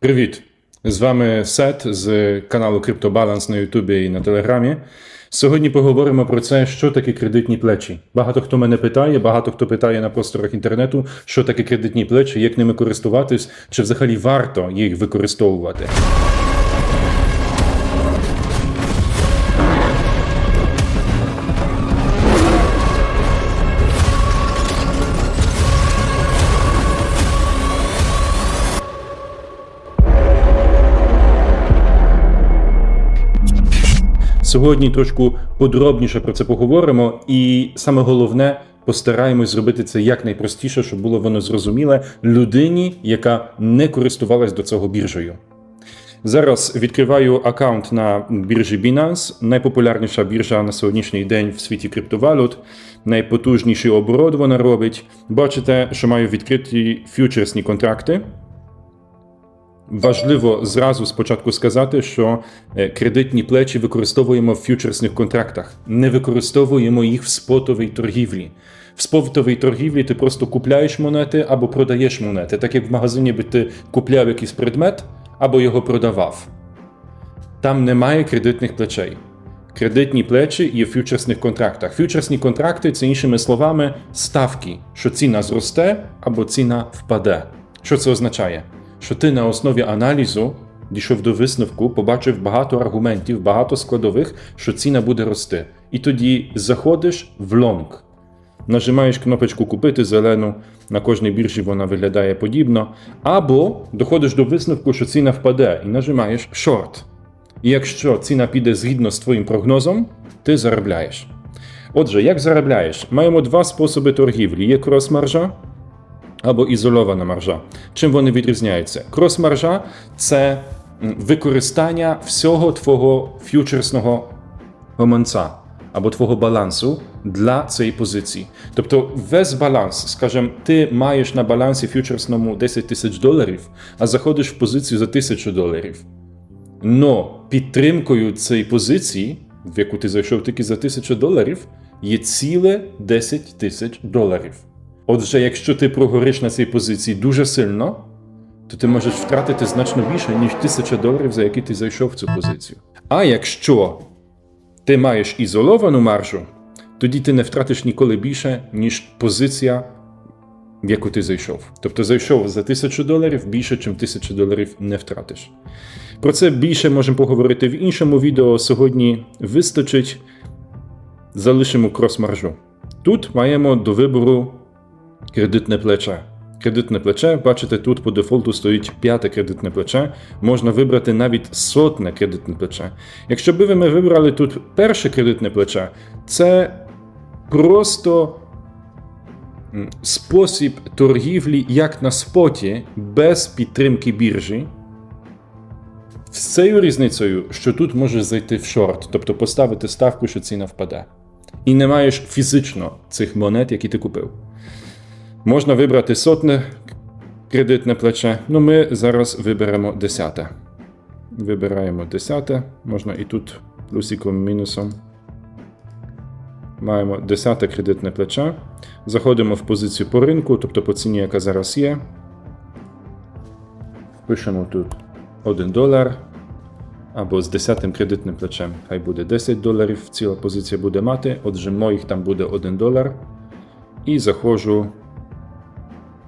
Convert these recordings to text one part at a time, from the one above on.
Привіт! З вами Сет з каналу CryptoBalance на Ютубі і на Телеграмі. Сьогодні поговоримо про це, що таке кредитні плечі. Багато хто мене питає, багато хто питає на просторах інтернету, що таке кредитні плечі, як ними користуватись, чи взагалі варто їх використовувати. Сьогодні трошку подробніше про це поговоримо, і саме головне постараємось зробити це якнайпростіше, щоб було воно зрозуміле людині, яка не користувалась до цього біржею. Зараз відкриваю аккаунт на біржі Binance, найпопулярніша біржа на сьогоднішній день в світі криптовалют, найпотужніший оборот вона робить. Бачите, що маю відкриті фьючерсні контракти. Важливо зразу спочатку сказати, що е, кредитні плечі використовуємо в фьючерсних контрактах, не використовуємо їх в спотовій торгівлі. В спотовій торгівлі ти просто купляєш монети або продаєш монети, так як в магазині би ти купляв якийсь предмет або його продавав. Там немає кредитних плечей. Кредитні плечі є в фьючерсних контрактах. Фьючерсні контракти це іншими словами ставки, що ціна зросте або ціна впаде. Що це означає? Що ти на основі аналізу дійшов до висновку, побачив багато аргументів, багато складових, що ціна буде рости. І тоді заходиш в лонг. Нажимаєш кнопочку Купити зелену, на кожній біржі вона виглядає подібно. Або доходиш до висновку, що ціна впаде, і нажимаєш шорт. І якщо ціна піде згідно з твоїм прогнозом, ти заробляєш. Отже, як заробляєш? Маємо два способи торгівлі: є крос-маржа або ізольована маржа. Чим вони відрізняються? Крос-маржа це використання всього твого ф'ючерсного гаманця або твого балансу для цієї позиції. Тобто весь баланс, скажімо, ти маєш на балансі ф'ючерсному 10 тисяч доларів, а заходиш в позицію за тисячу доларів. Но підтримкою цієї позиції, в яку ти зайшов тільки за тисячу доларів, є ціле 10 тисяч доларів. Отже, якщо ти прогориш на цій позиції дуже сильно, то ти можеш втратити значно більше, ніж тисяча доларів, за які ти зайшов в цю позицію. А якщо ти маєш ізольовану маржу, тоді ти не втратиш ніколи більше, ніж позиція, в яку ти зайшов. Тобто зайшов за тисячу доларів, більше, ніж тисячу доларів не втратиш. Про це більше можемо поговорити в іншому відео. Сьогодні вистачить. Залишимо крос-маржу. Тут маємо до вибору кредитне плече. Кредитне плече, бачите, тут по дефолту стоїть п'яте кредитне плече. Можна вибрати навіть сотне кредитне плече. Якщо би ми вибрали тут перше кредитне плече, це просто спосіб торгівлі як на споті, без підтримки біржі. З цією різницею, що тут можеш зайти в шорт, тобто поставити ставку, що ціна впаде. І не маєш фізично цих монет, які ти купив. Можна вибрати сотне кредитне плече. Ну, ми зараз виберемо десяте. Вибираємо десяте. Можна і тут плюсиком, мінусом. Маємо десяте кредитне плече. Заходимо в позицію по ринку, тобто по ціні, яка зараз є. Пишемо тут 1 долар. Або з 10 кредитним плечем. Хай буде 10 доларів. Ціла позиція буде мати. Отже, моїх там буде 1 долар. І заходжу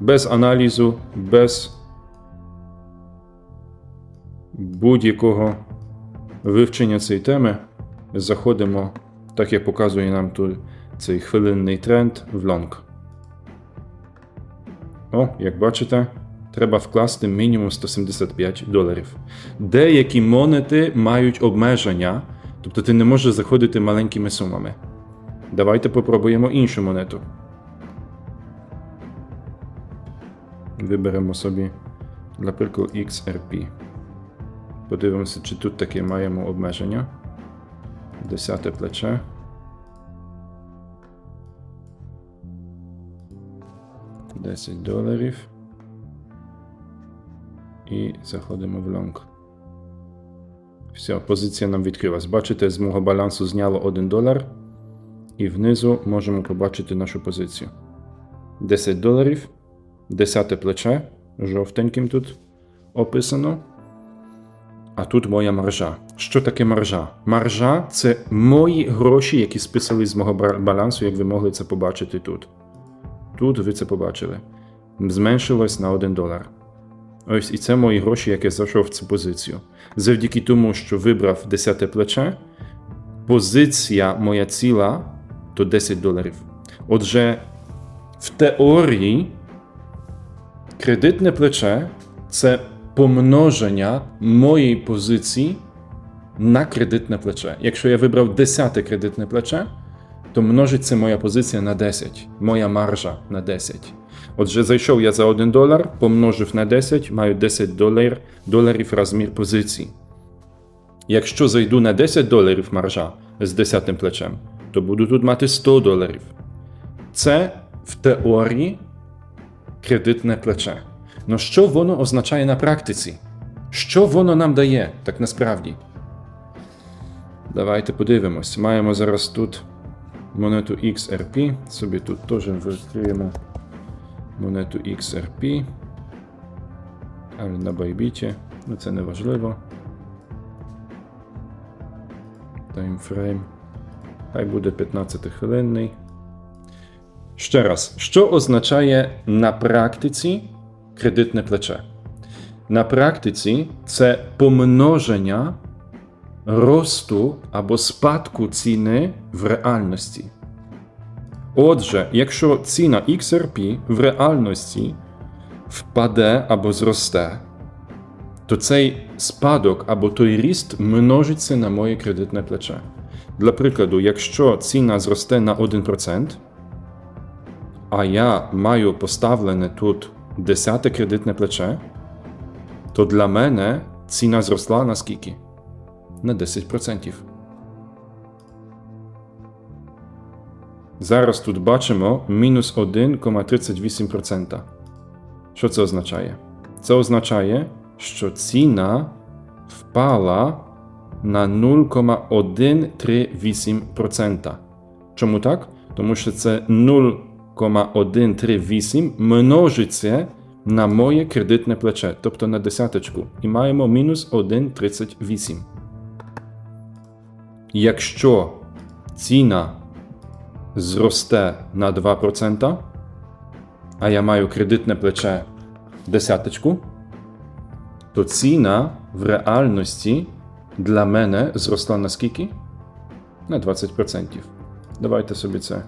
без аналізу, без будь-якого вивчення цієї теми. Заходимо, так як показує нам тут цей хвилинний тренд в лонг. О, як бачите, треба вкласти мінімум 175 доларів. Деякі монети мають обмеження, тобто ти не можеш заходити маленькими сумами. Давайте попробуємо іншу монету. Виберемо собі, для прикладу, XRP. Подивимося, чи тут таке маємо обмеження. Десяте плече. Десять доларів. І заходимо в лонг. Все, позиція нам відкрилась. Бачите, з мого балансу зняло 1 долар. І внизу можемо побачити нашу позицію. 10 доларів. Десяте плече. Жовтеньким тут. описано. А тут моя маржа. Що таке маржа? Маржа це мої гроші, які списали з мого балансу, як ви могли це побачити тут. Тут ви це побачили. Зменшилось на 1 долар. Ось і це мої гроші, які зайшов в цю позицію. Завдяки тому, що вибрав 10 плече, позиція моя ціла то 10 доларів. Отже, в теорії кредитне плече це помноження моєї позиції на кредитне плече. Якщо я вибрав 10 кредитне плече, то множиться моя позиція на 10, моя маржа на 10. Отже, зайшов я за 1 долар, помножив на 10, маю 10 долар, доларів розмір позиції. Якщо зайду на 10 доларів маржа з 10 плечем, то буду тут мати 100 доларів. Це в теорії кредитне плече. Ну що воно означає на практиці? Що воно нам дає так насправді? Давайте подивимось. Маємо зараз тут монету XRP. Собі тут теж відкриємо монету XRP. Але на байбіті. Ну це не важливо. Таймфрейм. Хай буде 15-хвилинний. Ще раз, що означає на практиці кредитне плече? На практиці це помноження росту або спадку ціни в реальності. Отже, якщо ціна XRP в реальності впаде або зросте, то цей спадок або той ріст множиться на моє кредитне плече. Для прикладу, якщо ціна зросте на 1%, а я маю поставлене тут 10 кредитне плече, то для мене ціна зросла на скільки? На 10%. Зараз тут бачимо мінус 1,38%. Що це означає? Це означає, що ціна впала на 0,138%. Чому так? Тому що це 0,138 множиться на моє кредитне плече, тобто на десяточку, і маємо мінус 1,38. Якщо ціна зросте на 2%, а я маю кредитне плече десяточку, то ціна в реальності для мене зросла на скільки? На 20%. Давайте собі це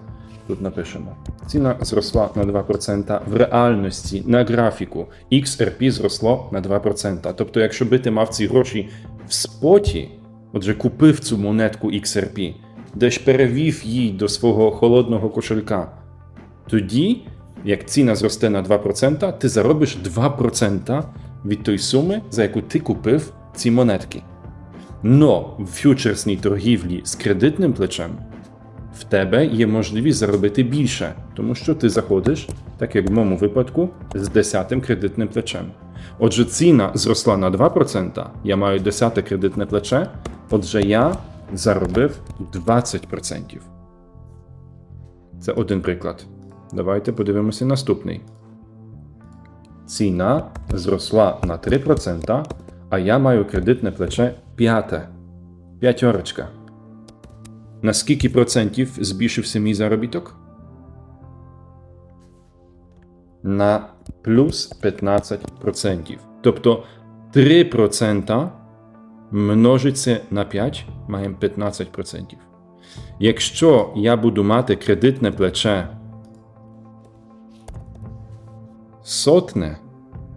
тут напишемо. Ціна зросла на 2% в реальності на графіку. XRP зросло на 2%. Тобто, якщо би ти мав ці гроші в споті, отже, купив цю монетку XRP, десь перевів її до свого холодного кошелька, тоді, як ціна зросте на 2%, ти заробиш 2% від тої суми, за яку ти купив ці монетки. Но в фьючерсній торгівлі з кредитним плечем в тебе є можливість заробити більше, тому що ти заходиш, так як в моєму випадку, з 10 кредитним плечем. Отже, ціна зросла на 2%, я маю 10 кредитне плече, отже, я заробив 20%. Це один приклад. Давайте подивимося наступний. Ціна зросла на 3%, а я маю кредитне плече 5. П'ятерочка. На скільки процентів збільшився мій заробіток? На плюс 15%. Тобто 3% множиться на 5, маємо 15%. Якщо я буду мати кредитне плече сотне,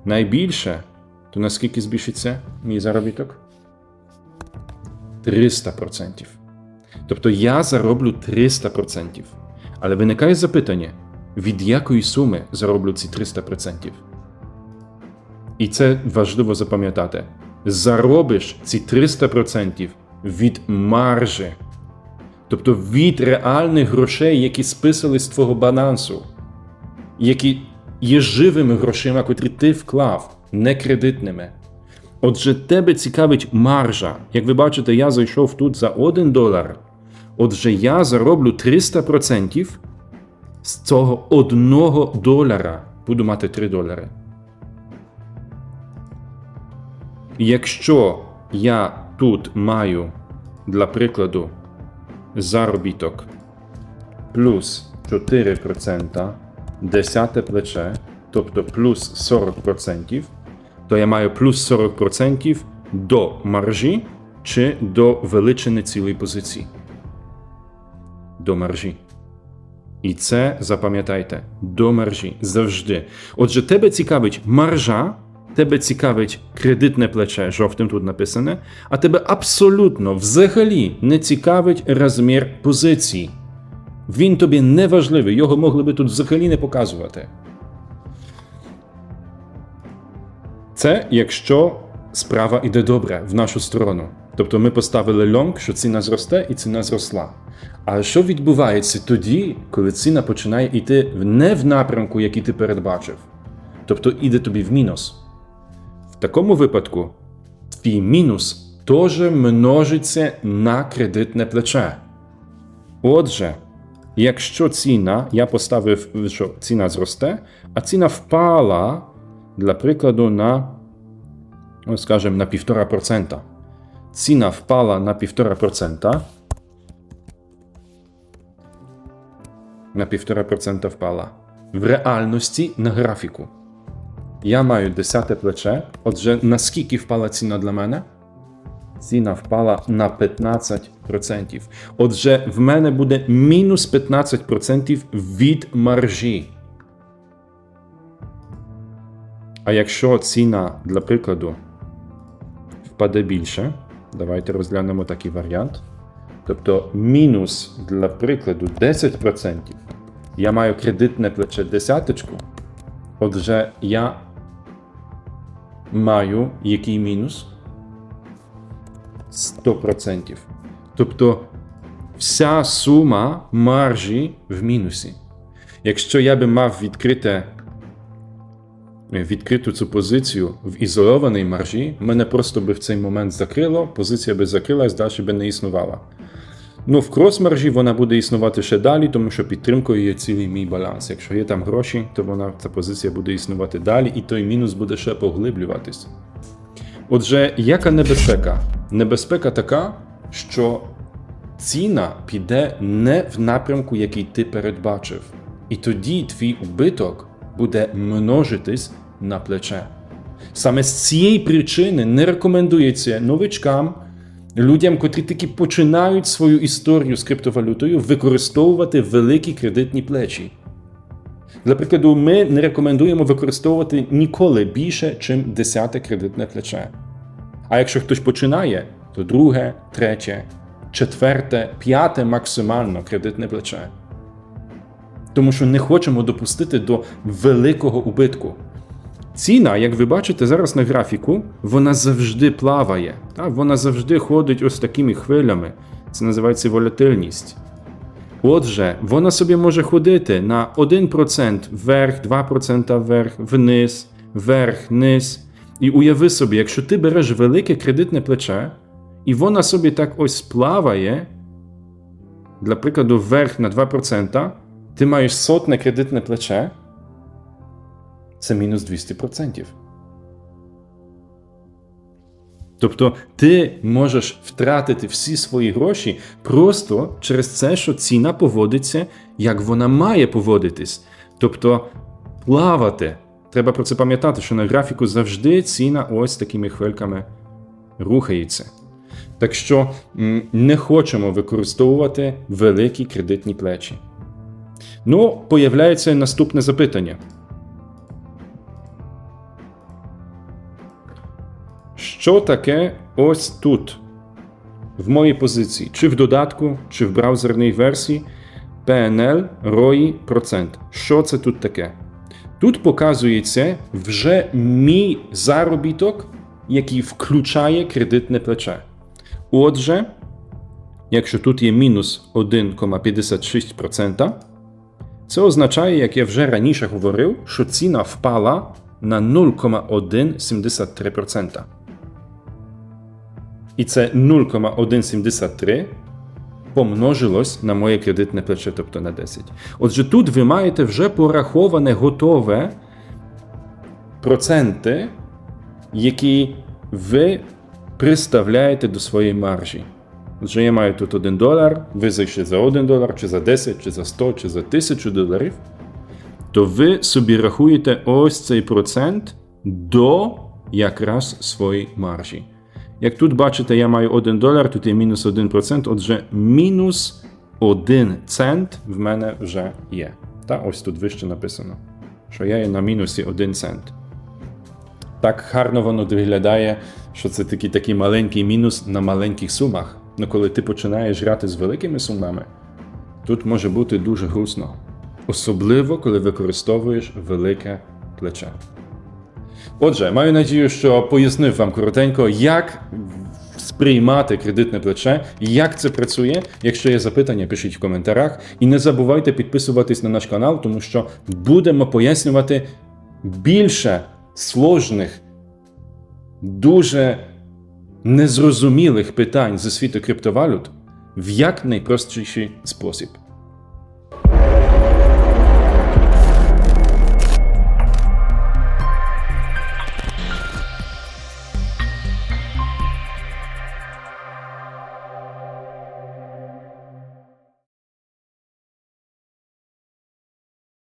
найбільше, то наскільки збільшиться мій заробіток? 300%. Тобто я зароблю 300%. Але виникає запитання, від якої суми зароблю ці 300%? І це важливо запам'ятати. Заробиш ці 300% від маржі, тобто від реальних грошей, які списали з твого балансу, які є живими грошима, котрі ти вклав, не кредитними. Отже, тебе цікавить маржа. Як ви бачите, я зайшов тут за 1 долар. Отже, я зароблю 300% з цього 1 долара. Буду мати 3 долари. якщо я тут маю, для прикладу, заробіток плюс 4%, десяте плече, тобто плюс 40%, то я маю плюс 40% до маржі чи до величини цілої позиції. До маржі. І це запам'ятайте до маржі завжди. Отже, тебе цікавить маржа, тебе цікавить кредитне плече, жовтим тут написане, а тебе абсолютно взагалі не цікавить розмір позиції. Він тобі не важливий, його могли би тут взагалі не показувати. Це якщо справа йде добре в нашу сторону. Тобто ми поставили лонг, що ціна зросте і ціна зросла. А що відбувається тоді, коли ціна починає йти не в напрямку, який ти передбачив? Тобто іде тобі в мінус. В такому випадку твій мінус теж множиться на кредитне плече. Отже, якщо ціна, я поставив, що ціна зросте, а ціна впала, для прикладу, на, ну, скажімо, на 1,5%. Ціна впала на 1,5%. На 1,5% впала. В реальності на графіку. Я маю 10 плече. Отже, наскільки впала ціна для мене? Ціна впала на 15%. Отже, в мене буде мінус 15% від маржі. А якщо ціна, для прикладу, впаде більше, давайте розглянемо такий варіант. Тобто мінус, для прикладу, 10%. Я маю кредитне плече десяточку. Отже, я маю який мінус? 100%. Тобто вся сума маржі в мінусі. Якщо я би мав відкрите, відкриту цю позицію в ізольованій маржі, мене просто би в цей момент закрило, позиція би закрилась, далі би не існувала. Ну, в крос-маржі вона буде існувати ще далі, тому що підтримкою є цілий мій баланс. Якщо є там гроші, то вона ця позиція буде існувати далі, і той мінус буде ще поглиблюватись. Отже, яка небезпека? Небезпека така, що ціна піде не в напрямку, який ти передбачив. І тоді твій убиток буде множитись на плече. Саме з цієї причини не рекомендується новичкам, людям, котрі таки починають свою історію з криптовалютою, використовувати великі кредитні плечі. Для прикладу, ми не рекомендуємо використовувати ніколи більше, ніж 10 кредитне плече. А якщо хтось починає, то друге, третє, четверте, п'яте максимально кредитне плече. Тому що не хочемо допустити до великого убитку. Ціна, як ви бачите зараз на графіку, вона завжди плаває. Так? Вона завжди ходить ось такими хвилями. Це називається волатильність. Отже, вона собі може ходити на 1% вверх, 2% вверх, вниз, вверх, низ. І уяви собі, якщо ти береш велике кредитне плече, і вона собі так ось плаває, для прикладу, вверх на 2%, ти маєш сотне кредитне плече, це мінус 200%. Тобто ти можеш втратити всі свої гроші просто через це, що ціна поводиться, як вона має поводитись. Тобто плавати. Треба про це пам'ятати, що на графіку завжди ціна ось такими хвильками рухається. Так що не хочемо використовувати великі кредитні плечі. Ну, появляється наступне запитання. Що таке ось тут, в моїй позиції, чи в додатку, чи в браузерній версії PNL, ROI, процент. Що це тут таке? Тут показується вже мій заробіток, який включає кредитне плече. Отже, якщо тут є мінус 1,56%, це означає, як я вже раніше говорив, що ціна впала на 0,173%. І це 0,173 помножилось на моє кредитне плече, тобто на 10. Отже, тут ви маєте вже пораховане готове проценти, які ви приставляєте до своєї маржі. Отже, я маю тут 1 долар, ви зайшли за 1 долар, чи за 10, чи за 100, чи за 1000 доларів, то ви собі рахуєте ось цей процент до якраз своєї маржі. Як тут бачите, я маю 1 долар, тут є мінус 1%, отже, мінус 1 цент в мене вже є. Та ось тут вище написано, що я є на мінусі 1 цент. Так гарно воно виглядає, що це такий такий маленький мінус на маленьких сумах. Ну коли ти починаєш грати з великими сумами, тут може бути дуже грустно. Особливо, коли використовуєш велике плече. Отже, маю надію, що пояснив вам коротенько, як сприймати кредитне плече, як це працює. Якщо є запитання, пишіть в коментарях. І не забувайте підписуватись на наш канал, тому що будемо пояснювати більше сложних, дуже незрозумілих питань зі світу криптовалют в як найпростіший спосіб.